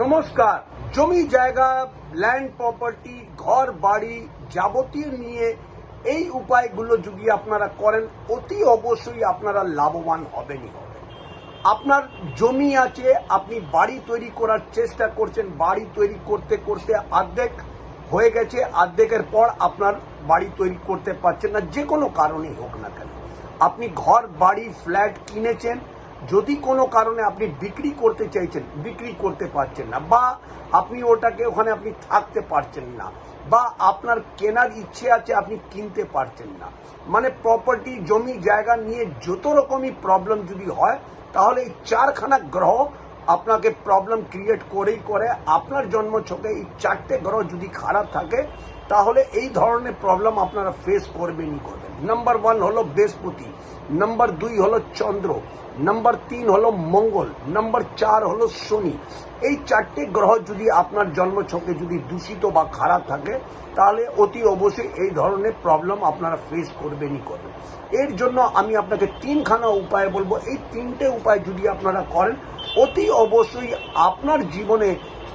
নমস্কার। জমি, জায়গা ল্যান্ড প্রপার্টি ঘর, বাড়ি যাবতীয় নিয়ে এই উপায়গুলো যদি আপনারা করেন, অতি অবশ্যই আপনারা লাভবান হবেনই হবেন আপনার জমি আছে, আপনি বাড়ি তৈরি করার চেষ্টা করছেন, বাড়ি তৈরি করতে করতে অর্ধেক হয়ে গেছে, অর্ধেকের পর আপনার বাড়ি তৈরি করতে পারছেন না, যে কোনো কারণেই হোক না কেন। আপনি ঘর, বাড়ি ফ্ল্যাট কিনেছেন যদি কোনো কারণে আপনি বিক্রি করতে চাইছেন, বিক্রি করতে পারছেন না, বা আপনি ওটাকে ওখানে আপনি থাকতে পারছেন না, বা আপনার কেনার ইচ্ছে আছে আপনি কিনতে পারছেন না মানে প্রপার্টি জমি, জায়গা নিয়ে যত রকমই প্রবলেম যদি হয়, তাহলে এই চারখানা গ্রহ আপনাকে প্রবলেম ক্রিয়েট করেই করে। আপনার জন্ম ছকে এই চারটে গ্রহ যদি খারাপ থাকে তাহলে এই ধরনের প্রবলেম আপনারা ফেস করবেনই করবেন। নাম্বার ওয়ান হলো বৃহস্পতি নাম্বার দুই হলো চন্দ্র নাম্বার তিন হলো মঙ্গল নাম্বার চার হলো শনি। এই চারটে গ্রহ যদি আপনার জন্ম ছকে যদি দূষিত বা খারাপ থাকে, তাহলে অতি অবশ্যই এই ধরনের প্রবলেম আপনারা ফেস করবেনই করবেন। এর জন্য আমি আপনাকে তিনখানা উপায় বলব। এই তিনটে উপায় যদি আপনারা করেন, অতি অবশ্যই আপনার জীবনে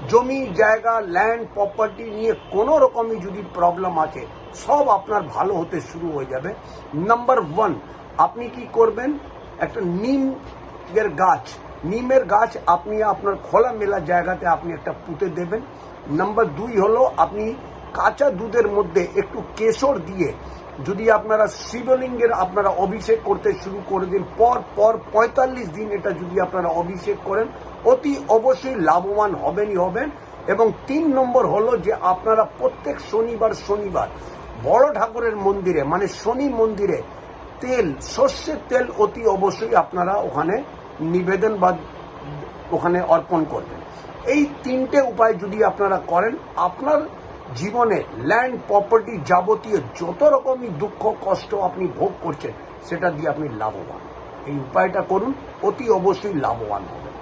জমি, জায়গা ল্যান্ড প্রপার্টি নিয়ে কোনো রকমই যদি প্রবলেম আছে, সব আপনার ভালো হতে শুরু হয়ে যাবে। নাম্বার ওয়ান আপনি কি করবেন? একটা নিম এর গাছ। নিমের গাছ আপনি আপনার খোলামেলা জায়গাতে আপনি একটা পুঁতে দেবেন। নাম্বার দুই হলো, আপনি কাঁচা দুধের মধ্যে একটু কেশর দিয়ে যদি আপনারা শিবলিঙ্গের আপনারা অভিষেক করতে শুরু করে দিন, পর পর পঁয়তাল্লিশ দিন এটা যদি আপনারা অভিষেক করেন, অতি অবশ্যই লাভবান হবেনই হবেন। এবং তিন নম্বর হলো যে আপনারা প্রত্যেক শনিবার শনিবার বড় ঠাকুরের মন্দিরে মানে শনি মন্দিরে তেল, সর্ষের তেল অতি অবশ্যই আপনারা ওখানে নিবেদন বা ওখানে অর্পণ করবেন। এই তিনটে উপায় যদি আপনারা করেন, আপনার জীবনে ল্যান্ড প্রপার্টি যাবতীয় যত রকমই দুঃখ, কষ্ট আপনি ভোগ করছেন, সেটা দিয়ে আপনি লাভবান। এই উপায়টা করুন, অতি অবশ্যই লাভবান হবেন।